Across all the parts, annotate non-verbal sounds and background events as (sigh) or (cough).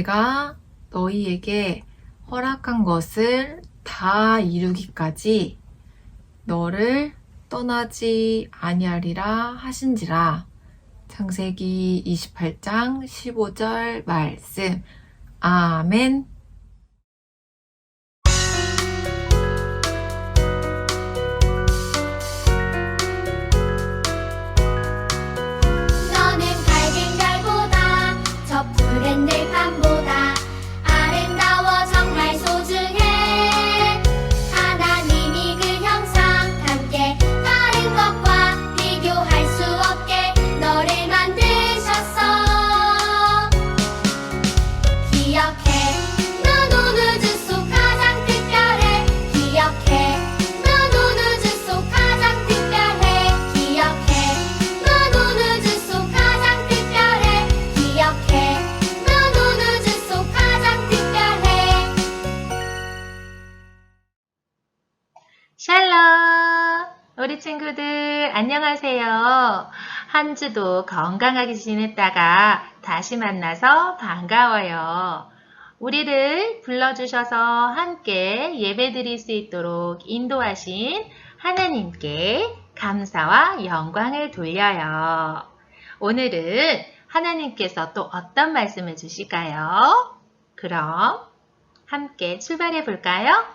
내가 너희에게 허락한 것을 다 이루기까지 너를 떠나지 아니하리라 하신지라. 창세기 28장 15절 말씀. 아멘. 한 주도 건강하게 지냈다가 다시 만나서 반가워요. 우리를 불러주셔서 함께 예배 드릴 수 있도록 인도하신 하나님께 감사와 영광을 돌려요. 오늘은 하나님께서 또 어떤 말씀을 주실까요? 그럼 함께 출발해 볼까요?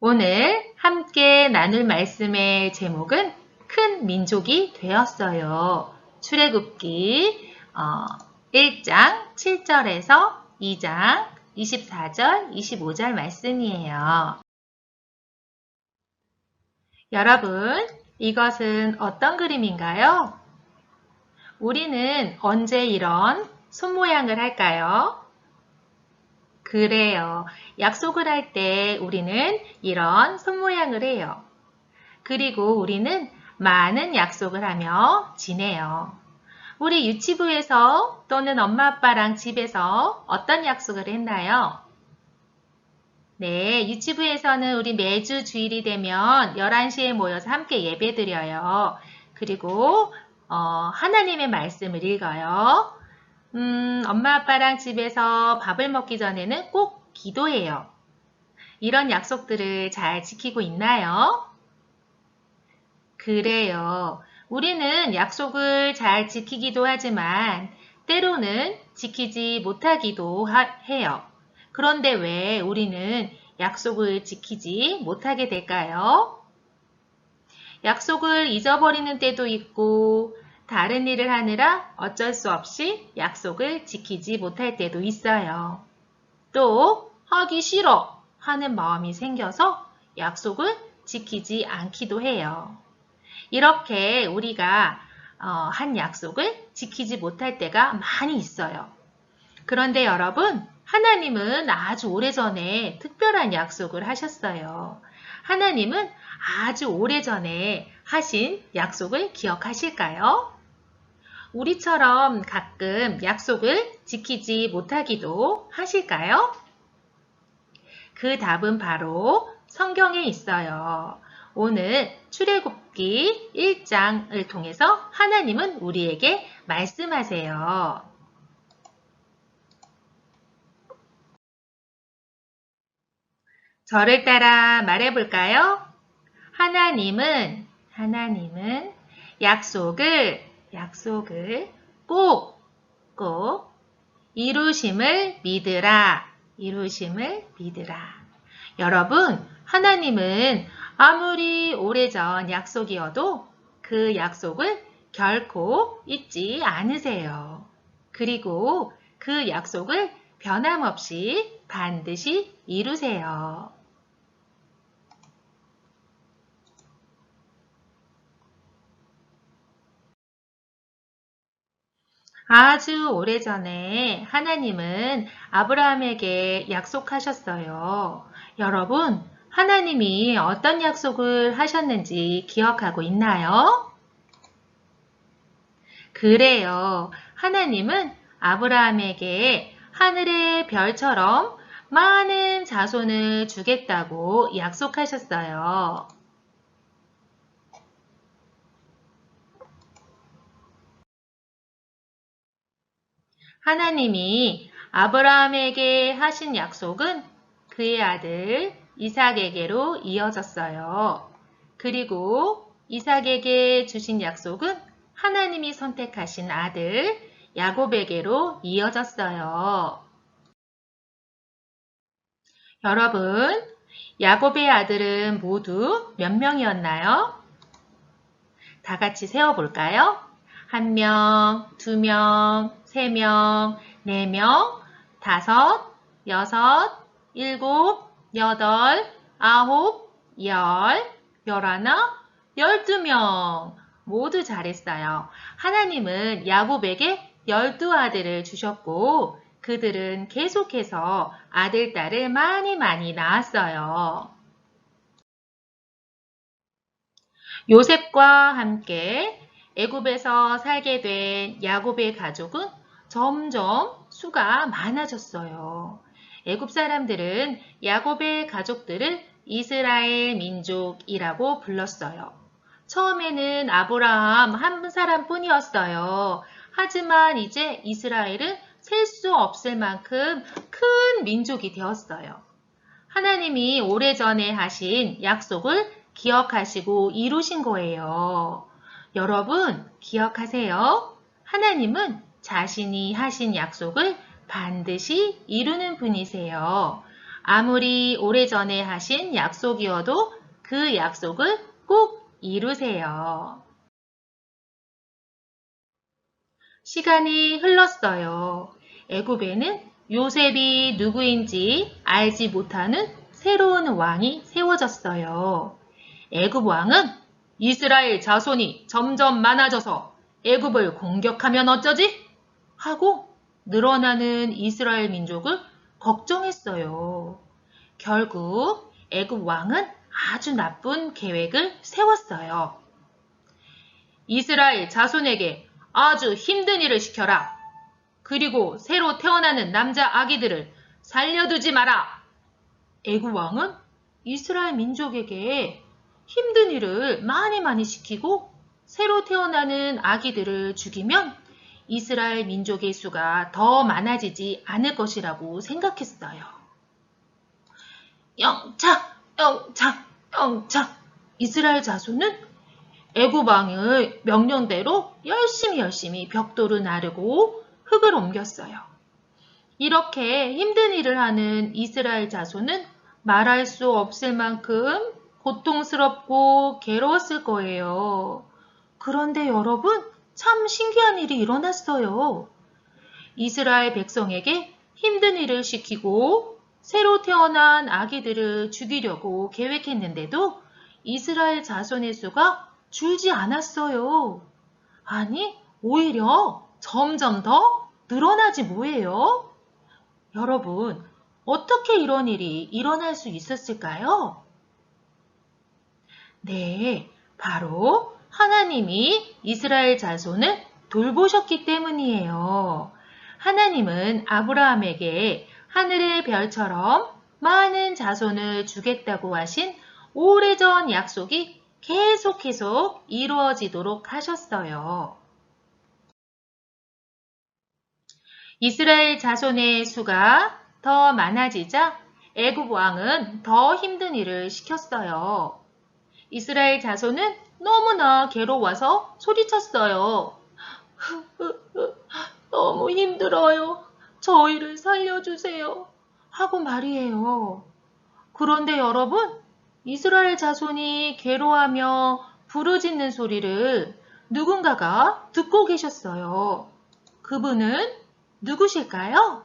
오늘 함께 나눌 말씀의 제목은 큰 민족이 되었어요. 출애굽기 어, 1장 7절에서 2장 24절, 25절 말씀이에요. 여러분, 이것은 어떤 그림인가요? 우리는 언제 이런 손 모양을 할까요? 그래요. 약속을 할 때 우리는 이런 손 모양을 해요. 그리고 우리는 많은 약속을 하며 지내요. 우리 유치부에서 또는 엄마 아빠랑 집에서 어떤 약속을 했나요? 네, 유치부에서는 우리 매주 주일이 되면 11시에 모여서 함께 예배 드려요. 그리고 어, 하나님의 말씀을 읽어요. 음, 엄마 아빠랑 집에서 밥을 먹기 전에는 꼭 기도해요. 이런 약속들을 잘 지키고 있나요? 그래요. 우리는 약속을 잘 지키기도 하지만 때로는 지키지 못하기도 하- 해요. 그런데 왜 우리는 약속을 지키지 못하게 될까요? 약속을 잊어버리는 때도 있고 다른 일을 하느라 어쩔 수 없이 약속을 지키지 못할 때도 있어요. 또 하기 싫어 하는 마음이 생겨서 약속을 지키지 않기도 해요. 이렇게 우리가 어, 한 약속을 지키지 못할 때가 많이 있어요. 그런데 여러분, 하나님은 아주 오래전에 특별한 약속을 하셨어요. 하나님은 아주 오래전에 하신 약속을 기억하실까요? 우리처럼 가끔 약속을 지키지 못하기도 하실까요? 그 답은 바로 성경에 있어요. 오늘 출애굽 기 1장을 통해서 하나님은 우리에게 말씀하세요. 저를 따라 말해볼까요? 하나님은, 하나님은 약속을, 약속을 꼭, 꼭 이루심을 믿으라, 이루심을 믿으라. 여러분, 하나님은 아무리 오래전 약속이어도 그 약속을 결코 잊지 않으세요. 그리고 그 약속을 변함없이 반드시 이루세요. 아주 오래전에 하나님은 아브라함에게 약속하셨어요. 여러분, 하나님이 어떤 약속을 하셨는지 기억하고 있나요? 그래요. 하나님은 아브라함에게 하늘의 별처럼 많은 자손을 주겠다고 약속하셨어요. 하나님이 아브라함에게 하신 약속은 그의 아들 이삭에게로 이어졌어요. 그리고 이삭에게 주신 약속은 하나님이 선택하신 아들 야곱에게로 이어졌어요. 여러분, 야곱의 아들은 모두 몇 명이었나요? 다 같이 세어볼까요? 한 명, 두 명, 세 명, 네 명, 다섯, 여섯, 일곱, 여덟, 아홉, 열, 열하나, 열두 명. 모두 잘했어요. 하나님은 야곱에게 열두 아들을 주셨고 그들은 계속해서 아들, 딸을 많이 많이 낳았어요. 요셉과 함께 애굽에서 살게 된 야곱의 가족은 점점 수가 많아졌어요. 애굽 사람들은 야곱의 가족들을 이스라엘 민족이라고 불렀어요. 처음에는 아브라함 한 사람뿐이었어요. 하지만 이제 이스라엘은 셀 수 없을 만큼 큰 민족이 되었어요. 하나님이 오래전에 하신 약속을 기억하시고 이루신 거예요. 여러분, 기억하세요. 하나님은 자신이 하신 약속을 반드시 이루는 분이세요. 아무리 오래전에 하신 약속이어도 그 약속을 꼭 이루세요. 시간이 흘렀어요. 애굽에는 요셉이 누구인지 알지 못하는 새로운 왕이 세워졌어요. 애굽 왕은 이스라엘 자손이 점점 많아져서 애굽을 공격하면 어쩌지? 하고 늘어나는 이스라엘 민족을 걱정했어요. 결국 애굽 왕은 아주 나쁜 계획을 세웠어요. 이스라엘 자손에게 아주 힘든 일을 시켜라. 그리고 새로 태어나는 남자 아기들을 살려두지 마라. 애굽 왕은 이스라엘 민족에게 힘든 일을 많이 많이 시키고 새로 태어나는 아기들을 죽이면 이스라엘 민족의 수가 더 많아지지 않을 것이라고 생각했어요. 영차, 영차, 영차. 이스라엘 자손은 애굽 왕의 명령대로 열심히 열심히 벽돌을 나르고 흙을 옮겼어요. 이렇게 힘든 일을 하는 이스라엘 자손은 말할 수 없을 만큼 고통스럽고 괴로웠을 거예요. 그런데 여러분, 참 신기한 일이 일어났어요. 이스라엘 백성에게 힘든 일을 시키고 새로 태어난 아기들을 죽이려고 계획했는데도 이스라엘 자손의 수가 줄지 않았어요. 아니, 오히려 점점 더 늘어나지 뭐예요? 여러분, 어떻게 이런 일이 일어날 수 있었을까요? 네, 바로 하나님이 이스라엘 자손을 돌보셨기 때문이에요. 하나님은 아브라함에게 하늘의 별처럼 많은 자손을 주겠다고 하신 오래전 약속이 계속 계속 이루어지도록 하셨어요. 이스라엘 자손의 수가 더 많아지자 애굽 왕은 더 힘든 일을 시켰어요. 이스라엘 자손은 너무나 괴로워서 소리쳤어요. (laughs) 너무 힘들어요. 저희를 살려주세요. 하고 말이에요. 그런데 여러분, 이스라엘 자손이 괴로워하며 부르짖는 소리를 누군가가 듣고 계셨어요. 그분은 누구실까요?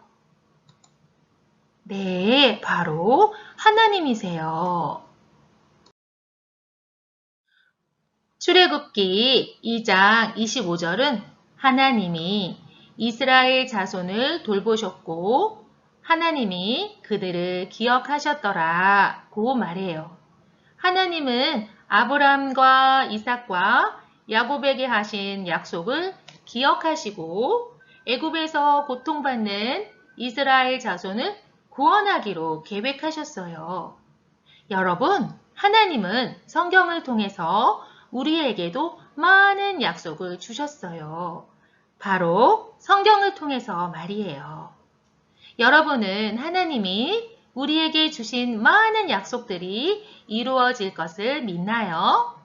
네, 바로 하나님이세요. 출애굽기 2장 25절은 하나님이 이스라엘 자손을 돌보셨고 하나님이 그들을 기억하셨더라 고 말해요. 하나님은 아브람과 이삭과 야곱에게 하신 약속을 기억하시고 애굽에서 고통받는 이스라엘 자손을 구원하기로 계획하셨어요. 여러분, 하나님은 성경을 통해서 우리에게도 많은 약속을 주셨어요. 바로 성경을 통해서 말이에요. 여러분은 하나님이 우리에게 주신 많은 약속들이 이루어질 것을 믿나요?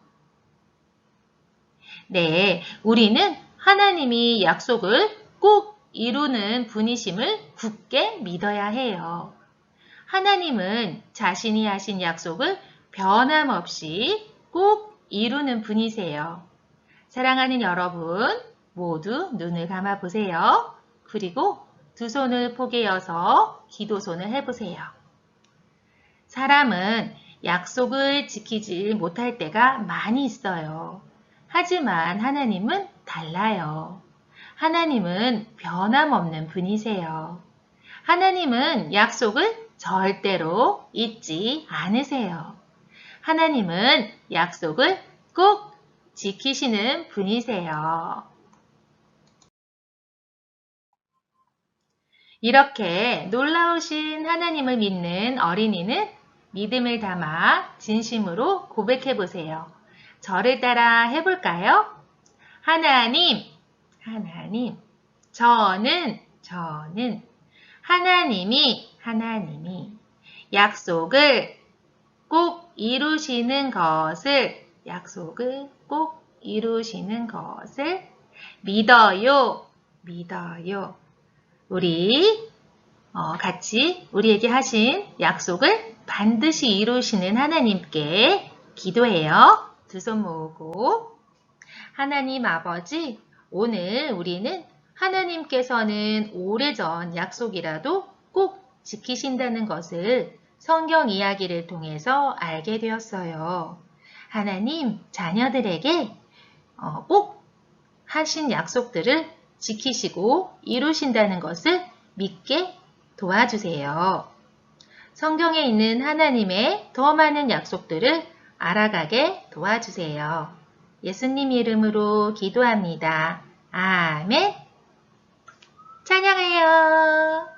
네, 우리는 하나님이 약속을 꼭 이루는 분이심을 굳게 믿어야 해요. 하나님은 자신이 하신 약속을 변함없이 꼭 이루는 분이세요. 사랑하는 여러분, 모두 눈을 감아 보세요. 그리고 두 손을 포개어서 기도손을 해보세요. 사람은 약속을 지키지 못할 때가 많이 있어요. 하지만 하나님은 달라요. 하나님은 변함없는 분이세요. 하나님은 약속을 절대로 잊지 않으세요. 하나님은 약속을 꼭 지키시는 분이세요. 이렇게 놀라우신 하나님을 믿는 어린이는 믿음을 담아 진심으로 고백해 보세요. 저를 따라 해볼까요? 하나님, 하나님, 저는, 저는, 하나님이, 하나님이 약속을 꼭 이루시는 것을, 약속을 꼭 이루시는 것을 믿어요, 믿어요. 우리 어, 같이 우리에게 하신 약속을 반드시 이루시는 하나님께 기도해요. 두 손 모으고 하나님 아버지 오늘 우리는 하나님께서는 오래전 약속이라도 꼭 지키신다는 것을 성경 이야기를 통해서 알게 되었어요. 하나님 자녀들에게 어, 꼭 하신 약속들을 지키시고 이루신다는 것을 믿게 도와주세요. 성경에 있는 하나님의 더 많은 약속들을 알아가게 도와주세요. 예수님 이름으로 기도합니다. 아멘. 찬양해요.